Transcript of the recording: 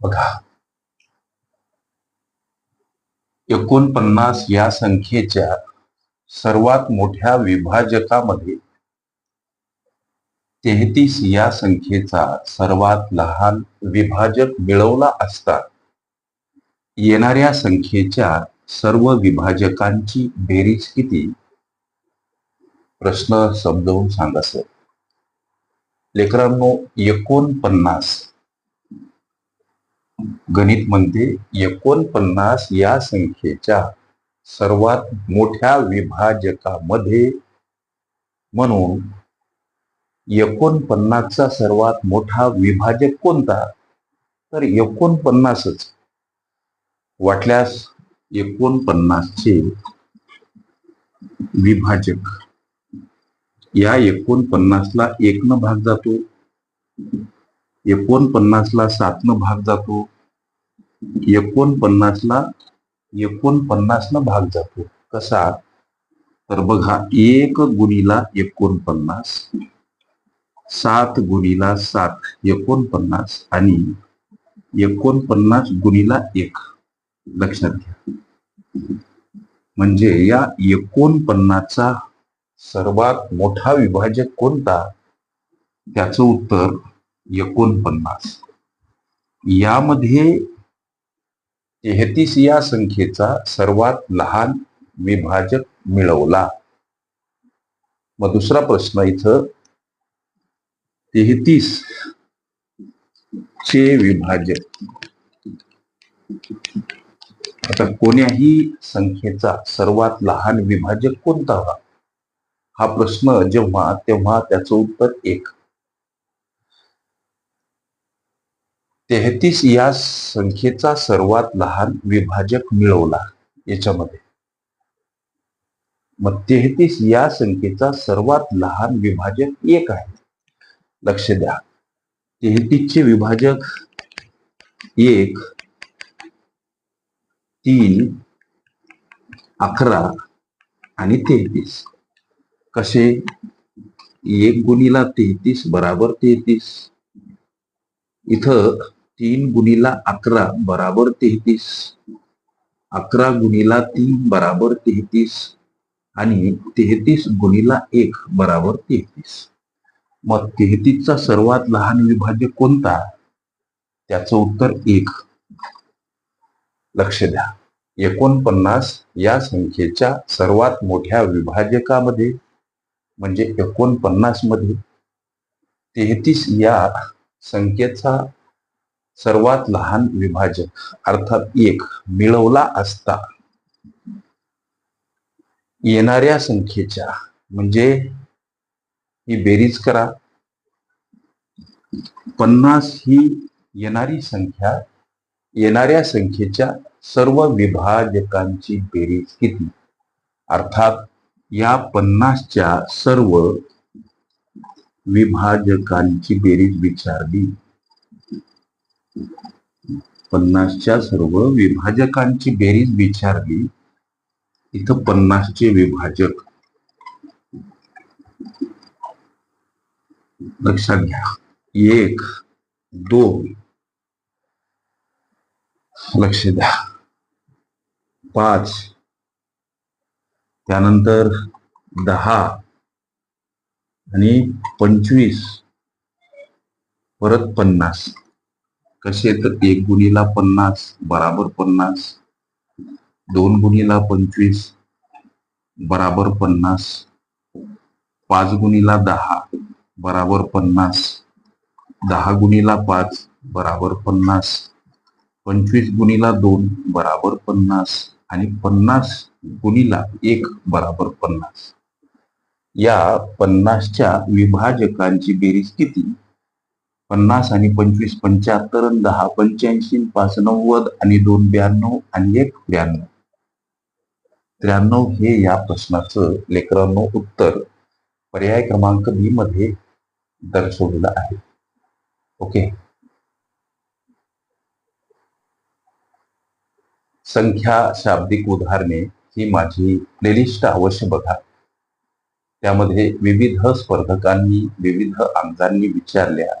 बघा. एकोणपन्नास या संख्येच्या सर्वात मोठ्या विभाजकामध्ये तेहतीस या संख्येचा सर्वात लहान विभाजक मिळवला असता येणाऱ्या संख्येच्या सर्व विभाजकांची बेरीज किती प्रश्न समजावून सांगा सर. लेकरांनो एकोणपन्नास गणित म्हणते एकोणपन्नास या संख्येच्या सर्वात मोठ्या विभाजकामध्ये म्हणून एकोणपन्नासचा सर्वात मोठा विभाजक कोणता? तर एकोणपन्नासच. वाटल्यास एकोणपन्नासचे विभाजक या एकोणपन्नासला एकनं भाग जातो. एकोणपन्नासला सातनं भाग जातो. एकोणपन्नासला एकोणपन्नासला भाग जातो. कसा? तर बघा एक गुणीला एकोणपन्नास सात गुणीला सात एकोणपन्नास आणि एकोणपन्नास गुणीला एक. लक्षात घ्या. म्हणजे या एकोणपन्नासचा सर्वात मोठा विभाजक कोणता? त्याचं उत्तर एकोणपन्नास. यामध्ये तेहतीस या संख्येचा सर्वात लहान विभाजक मिळवला. मग दुसरा प्रश्न इथं. तेहतीस चे विभाजक. आता कोण्याही संख्येचा सर्वात लहान विभाजक कोणता? हा हा प्रश्न जेव्हा तेव्हा त्याचं उत्तर एक. तेहतीस या संख्येचा सर्वात लहान विभाजक मिळवला याच्यामध्ये. मग तेहतीस या संख्येचा सर्वात लहान विभाजक एक आहे. लक्ष द्या. तेहतीसचे विभाजक एक तीन अकरा आणि तेहतीस. कसे? एक गुणीला तेहतीस बराबर तेहतीस. इथं तीन गुणीला अकरा बराबर तेहतीस. अकरा गुणीला तीन बराबर तेहतीस. आणि तेहतीस गुणीला एक बराबर तेहतीस. मग तेहतीसचा सर्वात लहान विभाजक कोणता? त्याचं उत्तर एक. लक्ष द्या. एकोणपन्नास या संख्येच्या सर्वात मोठ्या विभाजकामध्ये म्हणजे एकोणपन्नासमध्ये तेहतीस या संख्येचा सर्वात लहान विभाजक अर्थात एक मिळवला असता. येणाऱ्या संख्येच्या म्हणजे ही बेरीज करा. पन्नास ही येणारी संख्या येणाऱ्या संख्येच्या सर्व विभाजकांची बेरीज किती? अर्थात या पन्नासच्या सर्व विभाजकांची बेरीज विचारली. पन्नासच्या सर्व विभाजकांची बेरीज विचारली इथं पन्नासचे विभाजक. लक्षात घ्या. एक दोन. लक्ष द्या. पाच. त्यानंतर दहा. आणि पंचवीस. परत पन्नास. कसे तर एक गुणीला पन्नास बराबर पन्नास. दोन गुणीला पंचवीस बराबर पन्नास. पाच गुणीला दहा बराबर पन्नास. दहा गुणीला पाच बराबर पन्नास. पंचवीस गुणीला दोन बराबर पन्नास. आणि पन्नास गुणीला एक बराबर पन्नास. या पन्नासच्या विभाजकांची बेरीज किती? पन्नास आणि पंचवीस पंच्याहत्तर दहा पंच्याऐंशी पाच नव्वद आणि दोन ब्याण्णव आणि एक ब्याण्णव. त्र्याण्णव हे या प्रश्नाचं लेकरांनो उत्तर पर्याय क्रमांक बी मध्ये दर्शवलेलं आहे. ओके? संख्या शाब्दिक उदाहरणे ही माझी प्लेलिस्ट अवश्य बघा. त्यामध्ये विविध स्पर्धकांनी विविध अंगांनी विचारल्या.